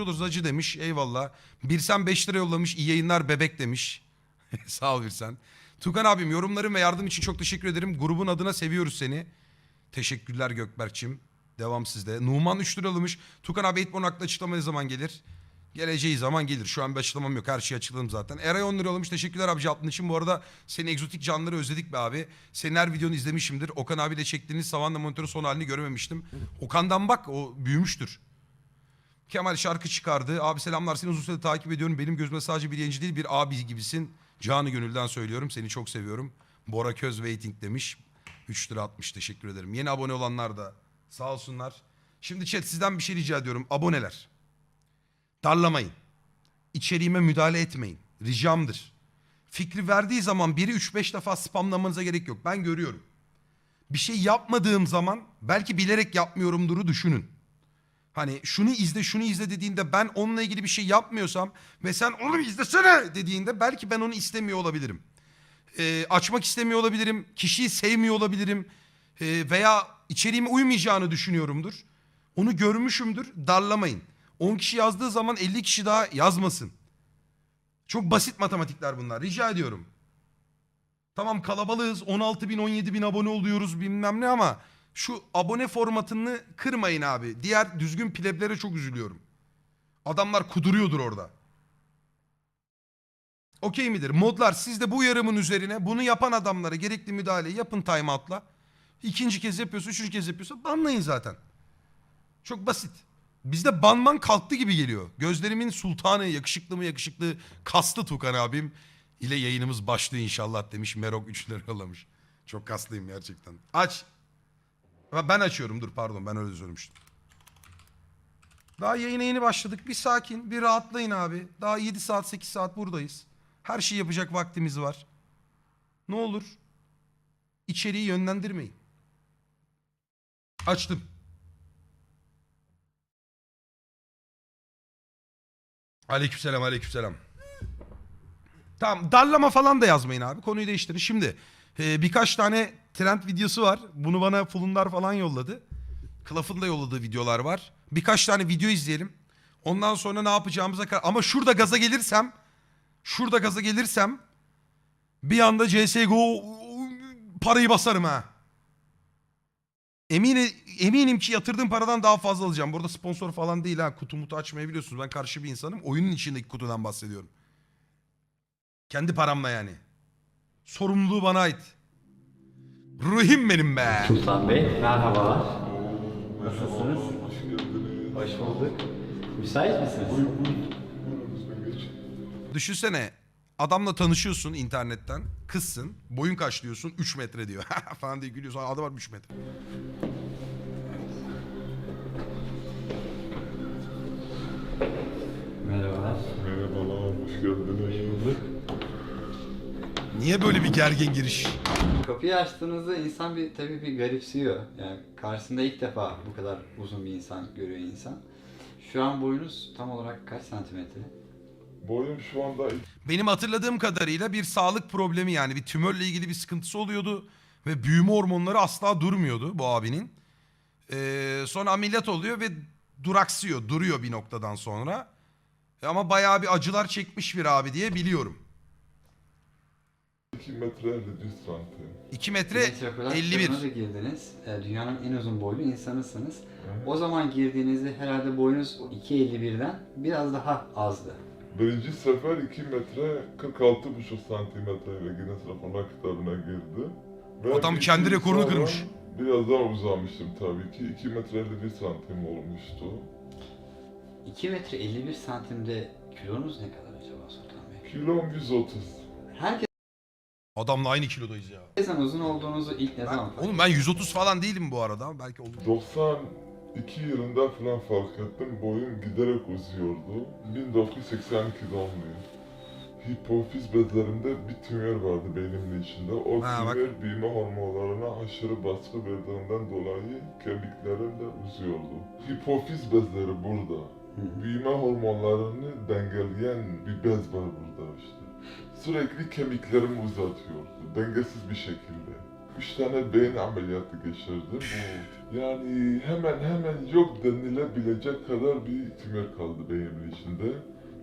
oluruz acı demiş. Eyvallah. Birsen 5 lira yollamış. İyi yayınlar bebek demiş. Sağ ol Birsen. Tukan abim yorumların ve yardım için çok teşekkür ederim. Grubun adına seviyoruz seni. Teşekkürler Gökberk'çim. Devam sizde. Numan 3 lira almış. Tukan abi Eğitmen haklı açıklama ne zaman gelir? Geleceği zaman gelir. Şu an bir açıklamam yok. Her şeyi açıkladım zaten. Eray 10 lira almış. Teşekkürler abi cevabın için. Bu arada senin egzotik canlıları özledik be abi. Senin her videonu izlemişimdir. Okan abiyle çektiğiniz Savanna monitörün son halini görememiştim. Okan'dan bak o büyümüştür. Kemal şarkı çıkardı. Abi selamlar seni uzun süredir takip ediyorum. Benim gözümde sadece bir yayıncı değil bir abi gibisin. Canı gönülden söylüyorum. Seni çok seviyorum. Bora Köz Waiting demiş. 3 lira atmış teşekkür ederim. Yeni abone olanlar da sağ olsunlar. Şimdi chat sizden bir şey rica ediyorum. Aboneler. Darlamayın. İçeriğime müdahale etmeyin. Ricamdır. Fikri verdiği zaman biri 3-5 defa spamlamanıza gerek yok. Ben görüyorum. Bir şey yapmadığım zaman belki bilerek yapmıyorumduru düşünün. Hani şunu izle şunu izle dediğinde ben onunla ilgili bir şey yapmıyorsam ve sen onu izlesene dediğinde belki ben onu istemiyor olabilirim. Ee, açmak istemiyor olabilirim. Kişiyi sevmiyor olabilirim. Ee, veya içeriğime uymayacağını düşünüyorumdur. Onu görmüşümdür. Darlamayın. 10 kişi yazdığı zaman 50 kişi daha yazmasın. Çok basit matematikler bunlar. Rica ediyorum. Tamam kalabalığız 16 bin 17 bin abone oluyoruz bilmem ne ama şu abone formatını kırmayın abi. Diğer düzgün pleblere çok üzülüyorum. Adamlar kuduruyordur orada. Okey midir? Modlar siz de bu uyarımın üzerine bunu yapan adamlara gerekli müdahaleyi yapın timeout'la. İkinci kez yapıyorsa, üçüncü kez yapıyorsa banlayın zaten. Çok basit. Bizde banman kalktı gibi geliyor. Gözlerimin sultanı, yakışıklı mı yakışıklı, kaslı Tukan abim ile yayınımız başlıyor inşallah demiş. Merok 3 lira yollamış. Çok kaslıyım gerçekten. Aç. Ben açıyorum dur pardon ben öyle söylemiştim. Daha yayına yeni başladık. Bir sakin, bir rahatlayın abi. Daha 7 saat, 8 saat buradayız. Her şeyi yapacak vaktimiz var. Ne olur içeriği yönlendirmeyin. Açtım. Aleykümselam, aleykümselam. Tamam, darlama falan da yazmayın abi. Konuyu değiştirin. Şimdi e, birkaç tane trend videosu var. Bunu bana Fulundar falan yolladı. Klaf'ın da yolladığı videolar var. Birkaç tane video izleyelim. Ondan sonra ne yapacağımıza karar... Ama şurada gaza gelirsem... Şurada gaza gelirsem... Bir anda CSGO parayı basarım ha. Eminim, eminim ki yatırdığım paradan daha fazla alacağım. Burada sponsor falan değil ha. Kutu mutu açmayı biliyorsunuz. Ben karşı bir insanım. Oyunun içindeki kutudan bahsediyorum. Kendi paramla yani. Sorumluluğu bana ait. Ruhim benim be. Sultan Bey, merhabalar. Nasılsınız? Hoş bulduk. Müsait misiniz? Düşünsene adamla tanışıyorsun internetten. Kızsın. Boyun kaç diyorsun? 3 metre diyor. falan diye gülüyorsun. Aa, Adam var 3 metre. Merhabalar. Merhabalar, hoş geldiniz. Niye böyle bir gergin giriş? Kapıyı açtığınızda insan bir tabii bir garipsiyor. Yani karşısında ilk defa bu kadar uzun bir insan görüyor insan. Şu an boyunuz tam olarak kaç santimetre? Boyum şu anda Benim hatırladığım kadarıyla bir sağlık problemi yani bir tümörle ilgili bir sıkıntısı oluyordu. Ve büyüme hormonları asla durmuyordu bu abinin. Ee, sonra ameliyat oluyor ve duraksıyor, duruyor bir noktadan sonra. Ama bayağı bir acılar çekmiş bir abi diye biliyorum. 2 metre 51 santim. 2 metre Metropolis 51. sınavına da girdiniz. E, Dünyanın en uzun boylu insanısınız. O zaman girdiğinizde herhalde boyunuz 2.51'den biraz daha azdı. Birinci sefer 2 metre 46,5 santimetre ile Guinness Rekorlar kitabına girdi. Ve Adam kendi rekorunu sonra kırmış. Biraz daha uzamıştım tabii ki. 2 metre 51 santim olmuştu. 2 metre 51 santimde kilonuz ne kadar acaba Sultan Bey? Kilom 130. Adamla aynı kilodayız ya. Herkesten uzun olduğunuzu ilk ne Ben, zaman fark oğlum ben 130 falan değilim bu arada. Belki olur. 92 yılında falan fark ettim. Boyum giderek uzuyordu. 1982 doğumluyum. Hipofiz bezlerimde bir tümör vardı beynimin içinde. O Ha, bak. tümör büyüme hormonlarına aşırı baskı verdiğinden dolayı kemiklerim de uzuyordu. Hipofiz bezleri burada. Hı. Büyüme hormonlarını dengeleyen bir bez var burada işte. Sürekli kemiklerimi uzatıyordu. Dengesiz bir şekilde. Üç tane beyin ameliyatı geçirdim. Yani hemen hemen yok denilebilecek kadar bir tümör kaldı beynimin içinde.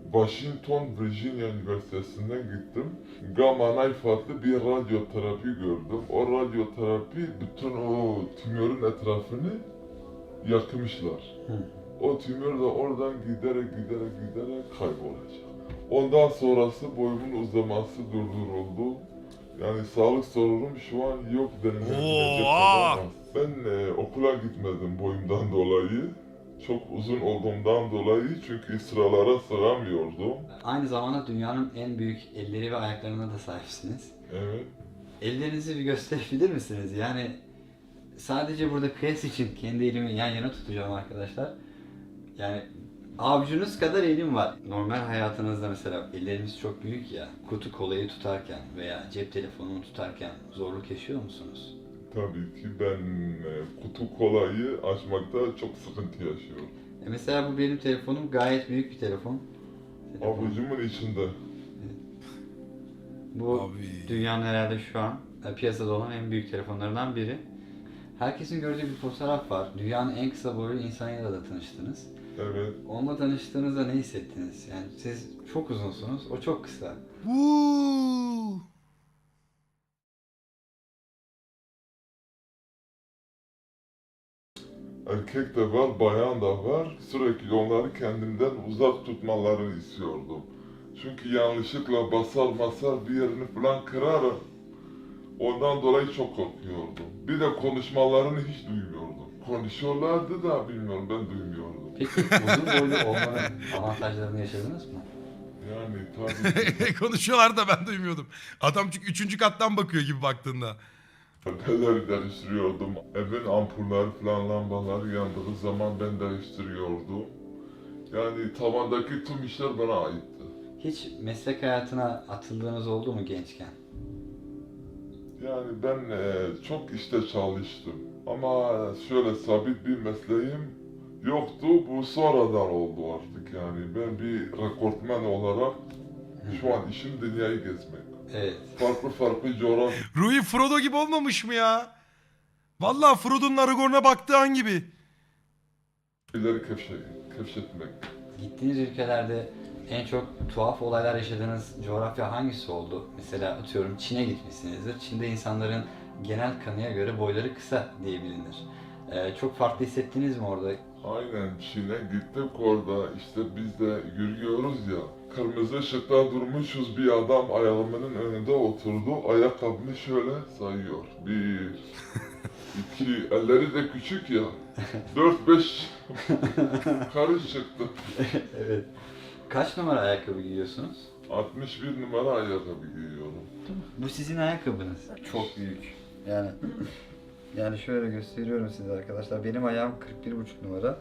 Washington, Virginia Üniversitesi'nden gittim. Gamma knife adlı bir radyoterapi gördüm. O radyoterapi bütün o tümörün etrafını yakmışlar. Hı. O tümör de oradan giderek giderek giderek kaybolacak. Ondan sonrası boyumun uzaması durduruldu. Yani sağlık sorunum şu an yok denilebilecek kadar. Ben e, okula gitmedim boyumdan dolayı. Çok uzun olduğumdan dolayı çünkü sıralara sığamıyordum. Aynı zamanda dünyanın en büyük elleri ve ayaklarına da sahipsiniz. Evet. Ellerinizi bir gösterebilir misiniz? Yani sadece burada kıyas için kendi elimi yan yana tutacağım arkadaşlar. Yani avucunuz kadar elim var. Normal hayatınızda mesela ellerimiz çok büyük ya. Kutu kolayı tutarken veya cep telefonunu tutarken zorluk yaşıyor musunuz? Tabii ki ben e, kutu kolayı açmakta çok sıkıntı yaşıyorum. E mesela bu benim telefonum gayet büyük bir telefon. Telefon. Avucumun içinde. Bu Abi. dünyanın herhalde şu an e, piyasada olan en büyük telefonlarından biri. Herkesin gördüğü bir fotoğraf var. Dünyanın en kısa boylu insanıyla da tanıştınız. Evet. Onunla tanıştığınızda ne hissettiniz? Yani siz çok uzunsunuz, o çok kısa. Erkek de var, bayan da var. Sürekli onları kendimden uzak tutmalarını istiyordum. Çünkü yanlışlıkla basar basar bir yerini falan kırarım. Ondan dolayı çok korkuyordum. Bir de konuşmalarını hiç duymuyordum. Konuşuyorlardı da bilmiyorum ben duymuyordum. Peki uzun boylu olmanın avantajlarını yaşadınız mı? Yani tabii Konuşuyorlar da ben duymuyordum. Adam çünkü üçüncü kattan bakıyor gibi baktığında. neler değiştiriyordum. Evin ampulleri falan lambaları yandığı zaman ben değiştiriyordum. Yani tavandaki tüm işler bana aitti. Hiç meslek hayatına atıldığınız oldu mu gençken? Yani ben eee, çok işte çalıştım. Ama şöyle sabit bir mesleğim yoktu. Bu sonradan oldu artık yani. Ben bir rekortmen olarak şu an işim dünyayı gezmek. Evet. Farklı farklı coğrafyaları Rui Frodo gibi olmamış mı ya? Vallahi Frodo'nun Aragorn'a baktığı an gibi. keşfe, keşfetmek. Gittiğiniz ülkelerde en çok tuhaf olaylar yaşadığınız coğrafya hangisi oldu? Mesela atıyorum Çin'e gitmişsinizdir. Çin'de insanların genel kanıya göre boyları kısa diye bilinir. Ee, çok farklı hissettiniz mi orada? Aynen Çin'e gittik orada işte biz de yürüyoruz ya. Kırmızı ışıkta durmuşuz bir adam ayağımın önünde oturdu. Ayakkabımı şöyle sayıyor. Bir, iki, elleri de küçük ya. Dört beş karış çıktı. evet. Kaç numara ayakkabı giyiyorsunuz? 61 numara ayakkabı giyiyorum. Bu sizin ayakkabınız. Çok büyük. Yani yani şöyle gösteriyorum size arkadaşlar. Benim ayağım 41,5 numara.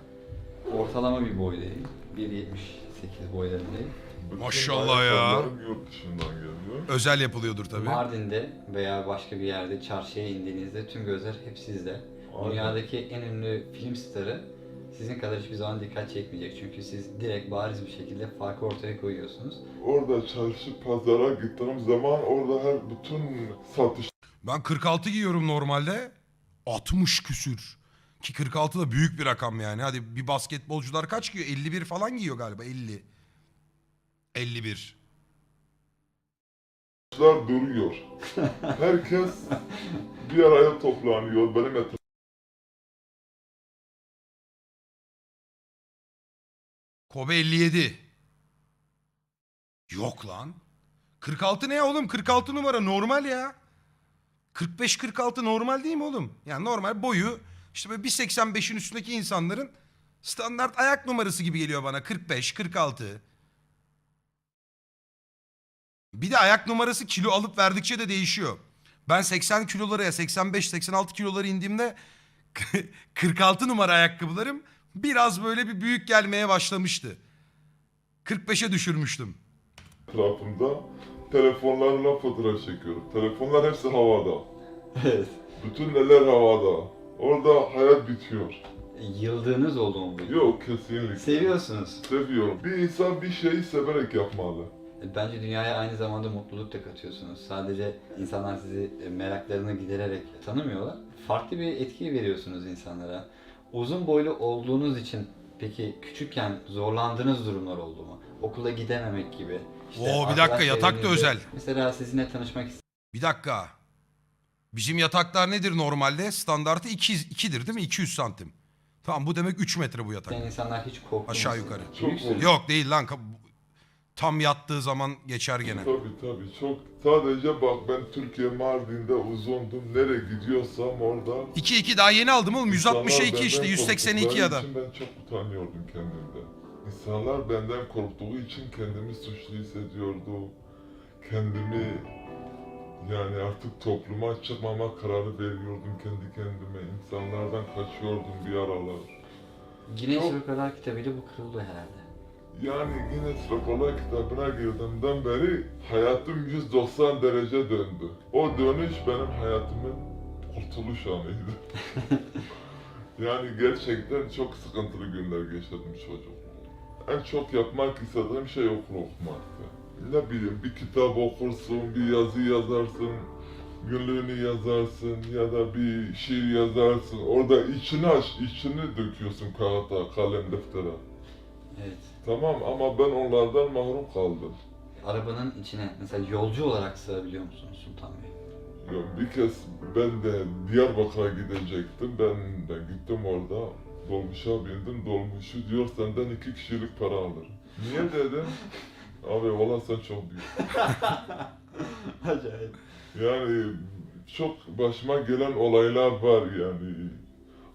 Ortalama bir boydayım. 1.78 boylarındayım. Maşallah ya. ayakkabılarım yurt dışından geliyor. Özel yapılıyordur tabii. Mardin'de veya başka bir yerde çarşıya indiğinizde tüm gözler hep sizde. Aynen. Dünyadaki en ünlü film starı sizin kadar hiçbir zaman dikkat çekmeyecek. Çünkü siz direkt bariz bir şekilde farkı ortaya koyuyorsunuz. Orada çarşı pazara gittiğim zaman orada her bütün satış Ben 46 giyiyorum normalde. 60 küsür. Ki 46 da büyük bir rakam yani. Hadi bir basketbolcular kaç giyiyor? 51 falan giyiyor galiba 50. 51. Arkadaşlar duruyor. Herkes bir araya toplanıyor. Benim etrafımda Kobe 57. Yok lan. 46 ne oğlum? 46 numara normal ya. 45-46 normal değil mi oğlum? Yani normal boyu işte böyle 1.85'in üstündeki insanların standart ayak numarası gibi geliyor bana. 45-46. Bir de ayak numarası kilo alıp verdikçe de değişiyor. Ben 80 kilolara 85-86 kilolara indiğimde 46 numara ayakkabılarım biraz böyle bir büyük gelmeye başlamıştı. 45'e düşürmüştüm. Telefonlarla fotoğraf çekiyorum. Telefonlar hepsi havada. Evet. Bütün neler havada. Orada hayat bitiyor. Yıldığınız oldu mu bu? Yok kesinlikle. Seviyorsunuz. Seviyorum. Bir insan bir şeyi severek yapmalı. E, Bence dünyaya aynı zamanda mutluluk da katıyorsunuz. Sadece insanlar sizi e, meraklarını gidererek tanımıyorlar. Farklı bir etki veriyorsunuz insanlara. Uzun boylu olduğunuz için peki küçükken zorlandığınız durumlar oldu mu? Okula gidememek gibi. Oo, bir dakika, yatak da özel. Mesela sizinle tanışmak Bir dakika. Bizim yataklar nedir normalde? Standartı 2, 2'dir değil mi? 200 santim. Tamam bu demek 3 metre bu yatak. isteyen insanlar hiç korkmuyor. Aşağı yukarı. Büyüksünüz. Yok değil lan. Ka- Tam yattığı zaman geçer gene. Tabii tabii çok. Sadece bak ben Türkiye Mardin'de uzundum. Nereye gidiyorsam orada 2-2 daha yeni aldım oğlum. 162 İnsanlar işte. benden 182 ya da. korktukları için ben çok utanıyordum kendimden. İnsanlar benden korktuğu için kendimi suçlu hissediyordum. Kendimi yani artık topluma çıkmama kararı veriyordum kendi kendime. İnsanlardan kaçıyordum bir aralar. Guinness Rekorlar kitabıyla bu kırıldı herhalde. Yani Guinness Rekorlar kitabına girdiğimden beri hayatım 190 derece döndü. O dönüş benim hayatımın kurtuluş anıydı. yani gerçekten çok sıkıntılı günler geçirdim çocuk. En çok yapmak istediğim şey okul okumaktı. Ne bileyim bir kitap okursun, bir yazı yazarsın, günlüğünü yazarsın ya da bir şiir yazarsın. Orada içini aç, içini döküyorsun kağıda, kalem, deftere. Evet. Tamam ama ben onlardan mahrum kaldım. Arabanın içine mesela yolcu olarak sığabiliyor musunuz Sultan Bey? Ya bir kez ben de Diyarbakır'a gidecektim. Ben de gittim orada. Dolmuşa bindim. Dolmuşu diyor senden iki kişilik para alır. Niye dedim? Abi valla sen çok büyük. Acayip. Yani çok başıma gelen olaylar var yani.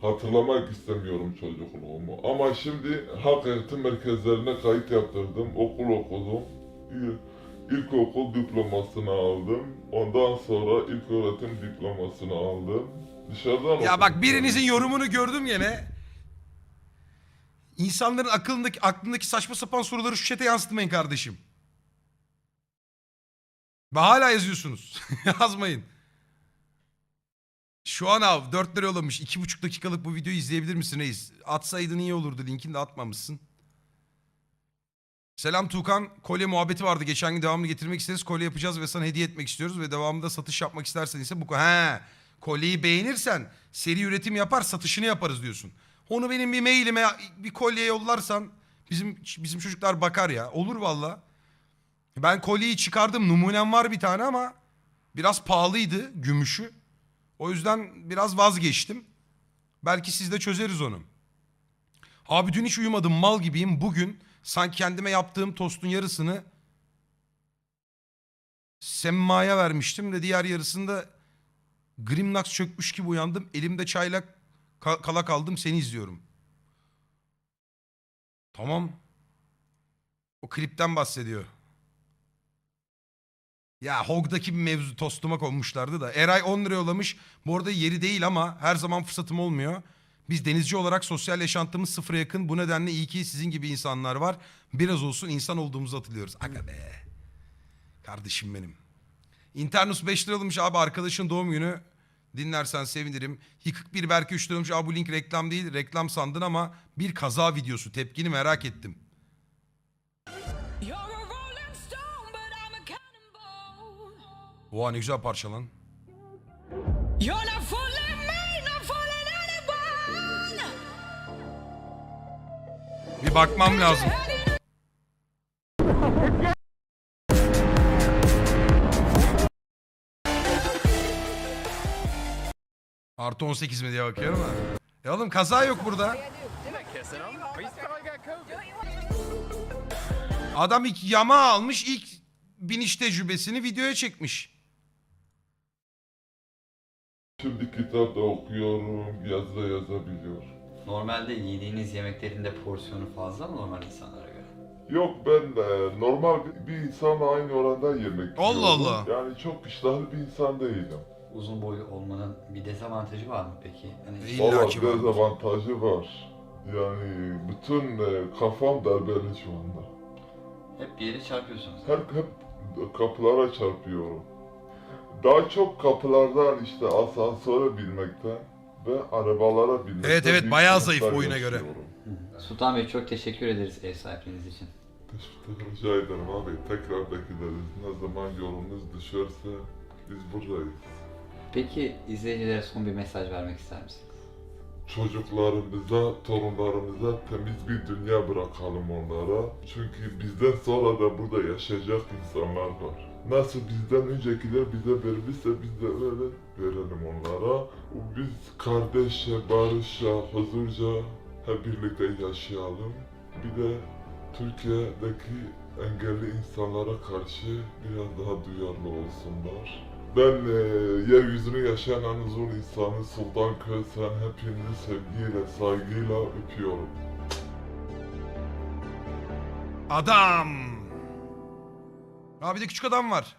Hatırlamak istemiyorum çocukluğumu. Ama şimdi halk eğitim merkezlerine kayıt yaptırdım. Okul okudum. İl- İlkokul diplomasını aldım. Ondan sonra ilköğretim diplomasını aldım. Dışarıdan Ya bak birinizin yorumunu gördüm gene. İnsanların aklındaki aklındaki saçma sapan soruları şu chat'e yansıtmayın kardeşim. Ve hala yazıyorsunuz. Yazmayın. Şu an av 4 lira yollamış. 2,5 dakikalık bu videoyu izleyebilir misin reis? Atsaydın iyi olurdu. Linkini de atmamışsın. Selam Tuğkan. Kolye muhabbeti vardı. Geçen gün devamını getirmek isteriz. Kolye yapacağız ve sana hediye etmek istiyoruz. Ve devamında satış yapmak istersen ise bu... He, kolyeyi beğenirsen seri üretim yapar satışını yaparız diyorsun. Onu benim bir mailime bir kolye yollarsan bizim bizim çocuklar bakar ya. Olur valla. Ben kolyeyi çıkardım. Numunem var bir tane ama biraz pahalıydı gümüşü. O yüzden biraz vazgeçtim. Belki siz de çözeriz onu. Abi dün hiç uyumadım mal gibiyim. Bugün sanki kendime yaptığım tostun yarısını Semma'ya vermiştim de diğer yarısında Grimnax çökmüş gibi uyandım. Elimde çayla ka- kala kaldım seni izliyorum. Tamam. O klipten bahsediyor. Ya Hog'daki bir mevzu tostuma konmuşlardı da. Eray 10 lira yollamış. Bu arada yeri değil ama her zaman fırsatım olmuyor. Biz denizci olarak sosyal yaşantımız sıfıra yakın. Bu nedenle iyi ki sizin gibi insanlar var. Biraz olsun insan olduğumuzu hatırlıyoruz. Aga be. Kardeşim benim. Internus 5 lira almış abi arkadaşın doğum günü. Dinlersen sevinirim. Yıkık bir 3 lira almış. Abi bu link reklam değil. Reklam sandın ama bir kaza videosu. Tepkini merak ettim. Oha ne güzel parça lan. Bir bakmam lazım. Artı 18 mi diye bakıyorum ha. E oğlum kaza yok burada. Adam ilk yama almış ilk biniş tecrübesini videoya çekmiş. Şimdi kitap da okuyorum, yazı da yazabiliyorum. Normalde yediğiniz yemeklerin de porsiyonu fazla mı normal insanlara göre? Yok ben de normal bir insanla aynı oranda yemek Allah yiyorum. Allah. Yani çok iştahlı bir insan değilim. Uzun boylu olmanın bir dezavantajı var mı peki? Hani Valla dezavantajı var. Yani bütün e, kafam darbeli şu anda. hep bir yere çarpıyorsunuz. Hep hep kapılara çarpıyorum. Daha çok kapılardan işte asansöre binmekten ve arabalara binmekten Evet, evet, büyük bayağı sıkıntılar zayıf oyuna göre. yaşıyorum. Sultan Bey çok teşekkür ederiz ev sahipliğiniz için. Teşekkür rica ederim abi. Tekrar bekleriz. Ne zaman yolunuz düşerse biz buradayız. Peki izleyicilere son bir mesaj vermek ister misiniz? Çocuklarımıza, torunlarımıza temiz bir dünya bırakalım onlara. Çünkü bizden sonra da burada yaşayacak insanlar var. Nasıl bizden öncekiler bize verdiyse biz de öyle verelim onlara. Biz kardeşçe, barışça, huzurca hep birlikte yaşayalım. Bir de Türkiye'deki engelli insanlara karşı biraz daha duyarlı olsunlar. Ben e, yeryüzünü yaşayan en zor insanı Sultan Kösen hepinizi sevgiyle, saygıyla öpüyorum. Adam. Abi de küçük adam var.